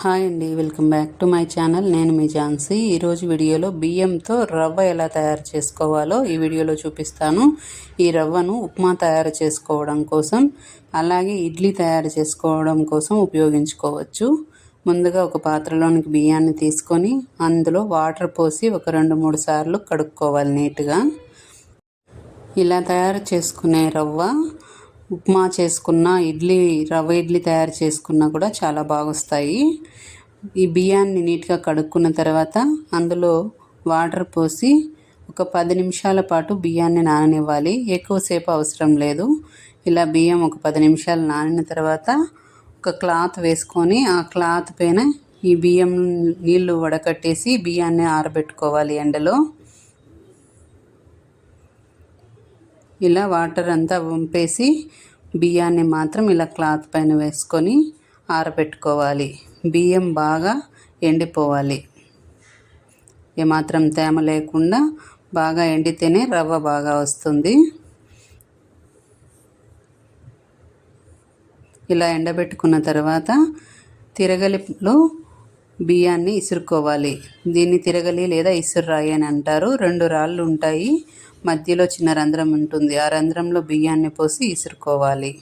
Hi అండి welcome back to my channel. నేను మీ ఝాన్సీ. ఈరోజు వీడియోలో బియ్యంతో రవ్వ ఎలా తయారు చేసుకోవాలో ఈ వీడియోలో చూపిస్తాను. ఈ రవ్వను ఉప్మా తయారు చేసుకోవడం కోసం అలాగే ఇడ్లీ తయారు చేసుకోవడం కోసం ఉపయోగించుకోవచ్చు. ముందుగా ఒక పాత్రలోనికి బియ్యాన్ని తీసుకొని అందులో వాటర్ పోసి ఒక రెండు మూడు సార్లు కడుక్కోవాలి నీట్గా. ఇలా తయారు చేసుకునే రవ్వ ఉప్మా చేసుకున్న ఇడ్లీ రవ్వ ఇడ్లీ తయారు చేసుకున్నా కూడా చాలా బాగొస్తాయి. ఈ బియ్యాన్ని నీట్గా కడుక్కున్న తర్వాత అందులో వాటర్ పోసి ఒక పది నిమిషాల పాటు బియ్యాన్ని నాననివ్వాలి. ఎక్కువసేపు అవసరం లేదు. ఇలా బియ్యం ఒక పది నిమిషాలు నానిన తర్వాత ఒక క్లాత్ వేసుకొని ఆ క్లాత్ పైన ఈ బియ్యం నీళ్ళు వడకట్టేసి బియ్యాన్ని ఆరబెట్టుకోవాలి ఎండలో. ఇలా వాటర్ అంతా వంపేసి బియ్యాన్ని మాత్రం ఇలా క్లాత్ పైన వేసుకొని ఆరబెట్టుకోవాలి. బియ్యం బాగా ఎండిపోవాలి. ఏమాత్రం తేమ లేకుండా బాగా ఎండితేనే రవ్వ బాగా వస్తుంది. ఇలా ఎండబెట్టుకున్న తర్వాత తిరగలిలో బియ్యాన్ని ఇసురుకోవాలి. దీన్ని తిరగలి లేదా ఇసురురాయి అని అంటారు. రెండు రాళ్ళు ఉంటాయి. మధ్యలో చిన్న రంధ్రం ఉంటుంది. ఆ రంధ్రంలో బియ్యాన్ని పోసి ఇసురుకోవాలి.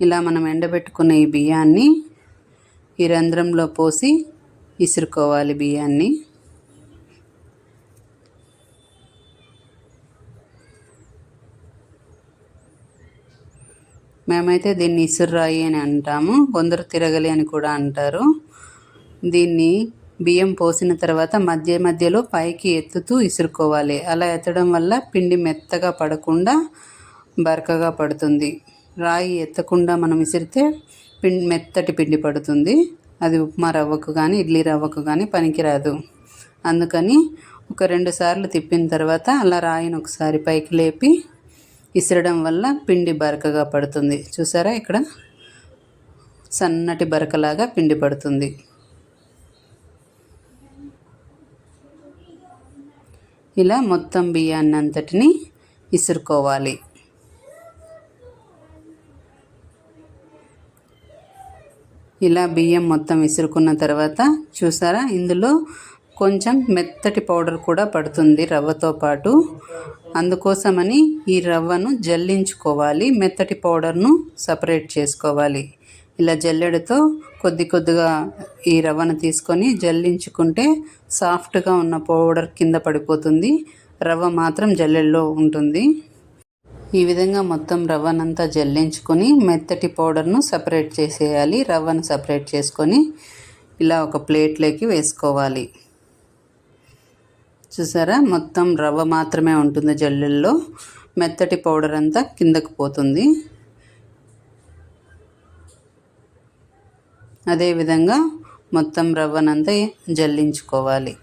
ఇలా మనం ఎండబెట్టుకున్న ఈ బియ్యాన్ని ఈ రంధ్రంలో పోసి ఇసురుకోవాలి బియ్యాన్ని. మేమైతే దీన్ని ఇసుర్రాయి అని అంటాము. కొందరు తిరగలి అని కూడా అంటారు. దీన్ని బియ్యం పోసిన తర్వాత మధ్య మధ్యలో పైకి ఎత్తుతూ ఇసురుకోవాలి. అలా ఎత్తడం వల్ల పిండి మెత్తగా పడకుండా బరకగా పడుతుంది. రాయి ఎత్తకుండా మనం విసిరితే పిండి మెత్తటి పిండి పడుతుంది. అది ఉప్మా రవ్వకు కానీ ఇడ్లీ రవ్వకు కానీ పనికిరాదు. అందుకని ఒక రెండు సార్లు తిప్పిన తర్వాత అలా రాయిని ఒకసారి పైకి లేపి ఇసరడం వల్ల పిండి బరకగా పడుతుంది. చూసారా? ఇక్కడ సన్నటి బరకలాగా పిండి పడుతుంది. ఇలా మొత్తం బియ్యాన్ని అంతటిని ఇసురుకోవాలి ఇలా బియ్యం మొత్తం ఇసురుకున్న తర్వాత చూసారా? ఇందులో కొంచెం మెత్తటి పౌడర్ కూడా పడుతుంది రవ్వతో పాటు. అందుకోసమని ఈ రవ్వను జల్లించుకోవాలి మెత్తటి పౌడర్ను సపరేట్ చేసుకోవాలి. ఇలా జల్లెడతో కొద్ది కొద్దిగా ఈ రవ్వను తీసుకొని జల్లించుకుంటే సాఫ్ట్గా ఉన్న పౌడర్ కింద పడిపోతుంది. రవ్వ మాత్రం జల్లెల్లో ఉంటుంది. ఈ విధంగా మొత్తం రవ్వనంతా జల్లించుకొని మెత్తటి పౌడర్ను సపరేట్ చేసేయాలి. రవ్వను సపరేట్ చేసుకొని ఇలా ఒక ప్లేట్లోకి వేసుకోవాలి. చూసారా? మొత్తం రవ్వ మాత్రమే ఉంటుంది జల్లెల్లో మెత్తటి పౌడర్ అంతా కిందకు పోతుంది. అదేవిధంగా మొత్తం రవ్వనంతా జల్లించుకోవాలి.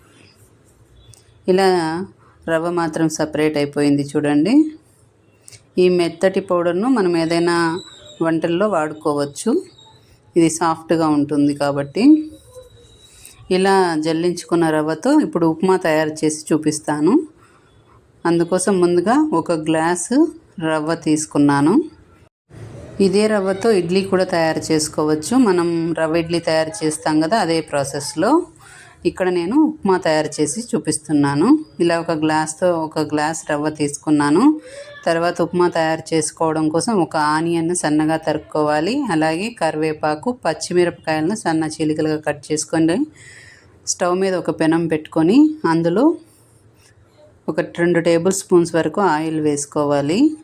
ఇలా రవ్వ మాత్రం సపరేట్ అయిపోయింది చూడండి. ఈ మెత్తటి పౌడర్ను మనం ఏదైనా వంటల్లో వాడుకోవచ్చు. ఇది సాఫ్ట్గా ఉంటుంది కాబట్టి. ఇలా జల్లించుకున్న రవ్వతో ఇప్పుడు ఉప్మా తయారు చేసి చూపిస్తాను. అందుకోసం ముందుగా ఒక గ్లాసు రవ్వ తీసుకున్నాను. ఇదే రవ్వతో ఇడ్లీ కూడా తయారు చేసుకోవచ్చు. మనం రవ్వ ఇడ్లీ తయారు చేస్తాం కదా అదే ప్రాసెస్లో. ఇక్కడ నేను ఉప్మా తయారు చేసి చూపిస్తున్నాను. ఇలా ఒక గ్లాస్తో ఒక గ్లాస్ రవ్వ తీసుకున్నాను. తర్వాత ఉప్మా తయారు చేసుకోవడం కోసం ఒక ఆనియన్ సన్నగా తరుక్కోవాలి. అలాగే కరివేపాకు పచ్చిమిరపకాయలను సన్న చీలికలుగా కట్ చేసుకొని స్టవ్ మీద ఒక పెనం పెట్టుకొని అందులో ఒక రెండు టేబుల్ స్పూన్స్ వరకు ఆయిల్ వేసుకోవాలి.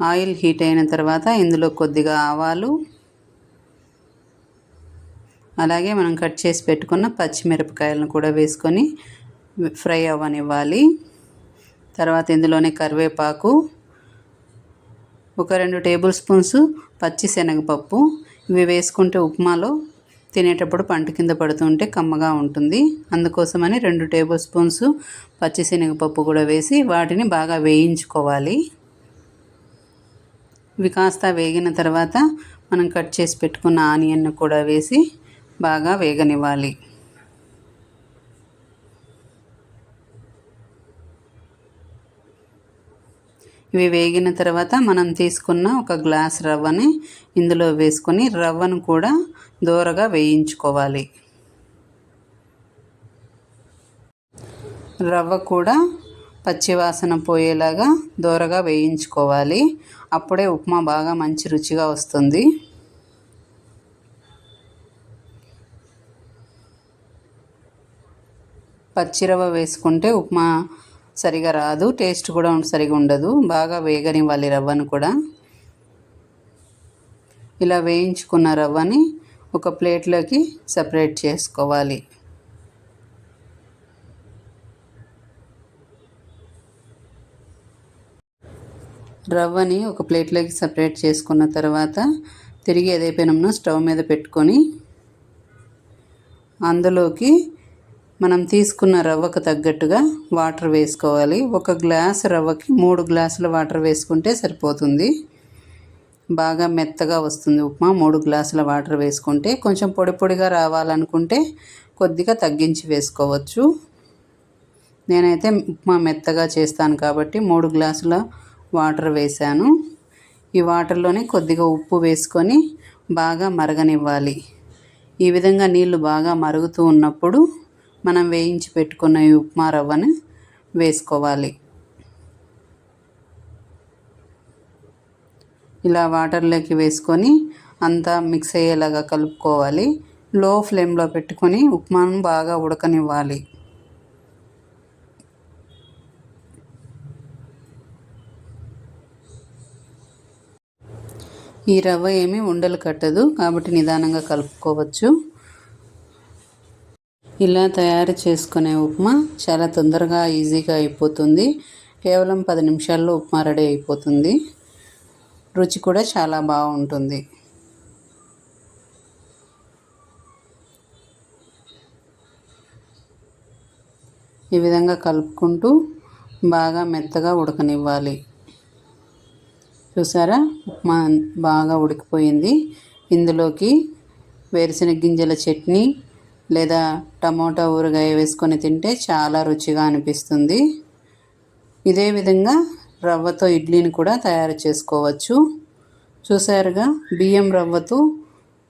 ఆయిల్ హీట్ అయిన తర్వాత ఇందులో కొద్దిగా ఆవాలు. అలాగే మనం కట్ చేసి పెట్టుకున్న పచ్చిమిరపకాయలను కూడా వేసుకొని ఫ్రై అవ్వనివ్వాలి. తర్వాత ఇందులోనే కరివేపాకు ఒక రెండు టేబుల్ స్పూన్స్ పచ్చి శనగపప్పు. ఇవి వేసుకుంటే ఉప్మాలో తినేటప్పుడు పంట కింద పడుతుంటే కమ్మగా ఉంటుంది. అందుకోసమని రెండు టేబుల్ స్పూన్స్ పచ్చి శనగపప్పు కూడా వేసి వాటిని బాగా వేయించుకోవాలి. ఇవి కాస్త వేగిన తర్వాత మనం కట్ చేసి పెట్టుకున్న ఆనియన్ను కూడా వేసి బాగా వేగనివ్వాలి. ఇవి వేగిన తర్వాత మనం తీసుకున్న ఒక గ్లాస్ రవ్వని ఇందులో వేసుకొని రవ్వను కూడా దూరగా వేయించుకోవాలి. రవ్వ కూడా పచ్చివాసన పోయేలాగా దోరగా వేయించుకోవాలి. అప్పుడే ఉప్మా బాగా మంచి రుచిగా వస్తుంది. పచ్చిరవ వేసుకుంటే ఉప్మా సరిగా రాదు టేస్ట్ కూడా సరిగా ఉండదు. బాగా వేగనివ్వాలి రవ్వను కూడా. ఇలా వేయించుకున్న రవ్వని ఒక ప్లేట్లోకి సపరేట్ చేసుకోవాలి. రవ్వని ఒక ప్లేట్లోకి సపరేట్ చేసుకున్న తర్వాత తిరిగి అదే పెనంను స్టవ్ మీద పెట్టుకొని అందులోకి మనం తీసుకున్న రవ్వకు తగ్గట్టుగా వాటర్ వేసుకోవాలి. ఒక గ్లాస్ రవ్వకి మూడు గ్లాసుల వాటర్ వేసుకుంటే సరిపోతుంది. బాగా మెత్తగా వస్తుంది ఉప్మా. మూడు గ్లాసుల వాటర్ వేసుకుంటే కొంచెం పొడి పొడిగా రావాలనుకుంటే కొద్దిగా తగ్గించి వేసుకోవచ్చు. నేనైతే ఉప్మా మెత్తగా చేస్తాను కాబట్టి మూడు గ్లాసుల వాటర్ వేశాను. ఈ వాటర్లోనే కొద్దిగా ఉప్పు వేసుకొని బాగా మరగనివ్వాలి. ఈ విధంగా నీళ్ళు బాగా మరుగుతూ ఉన్నప్పుడు మనం వేయించి పెట్టుకున్న ఈ ఉప్మా రవ్వను వేసుకోవాలి. ఇలా వాటర్లోకి వేసుకొని అంతా మిక్స్ అయ్యేలాగా కలుపుకోవాలి. లో ఫ్లేమ్లో పెట్టుకొని ఉప్మాను బాగా ఉడకనివ్వాలి. ఈ రవ్వ ఏమీ ఉండలు కట్టదు కాబట్టి నిదానంగా కలుపుకోవచ్చు. ఇలా తయారు చేసుకునే ఉప్మా చాలా తొందరగా ఈజీగా అయిపోతుంది. కేవలం పది నిమిషాల్లో ఉప్మా రెడీ అయిపోతుంది. రుచి కూడా చాలా బాగుంటుంది. ఈ విధంగా కలుపుకుంటూ బాగా మెత్తగా ఉడకనివ్వాలి. చూసారా? ఉప్మా బాగా ఉడికిపోయింది. ఇందులోకి వేరుశెనగ గింజల చట్నీ లేదా టమోటా ఊరగాయ వేసుకొని తింటే చాలా రుచిగా అనిపిస్తుంది. ఇదే విధంగా రవ్వతో ఇడ్లీని కూడా తయారు చేసుకోవచ్చు. చూసారుగా? బియ్యం రవ్వతో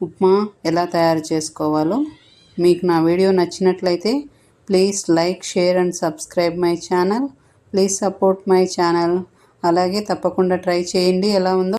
ఉప్మా ఎలా తయారు చేసుకోవాలో మీకు నా వీడియో నచ్చినట్లయితే please like share and subscribe my channel. Please support my channel. అలాగే తప్పకుండా ట్రై చేయండి. ఎలా ఉందో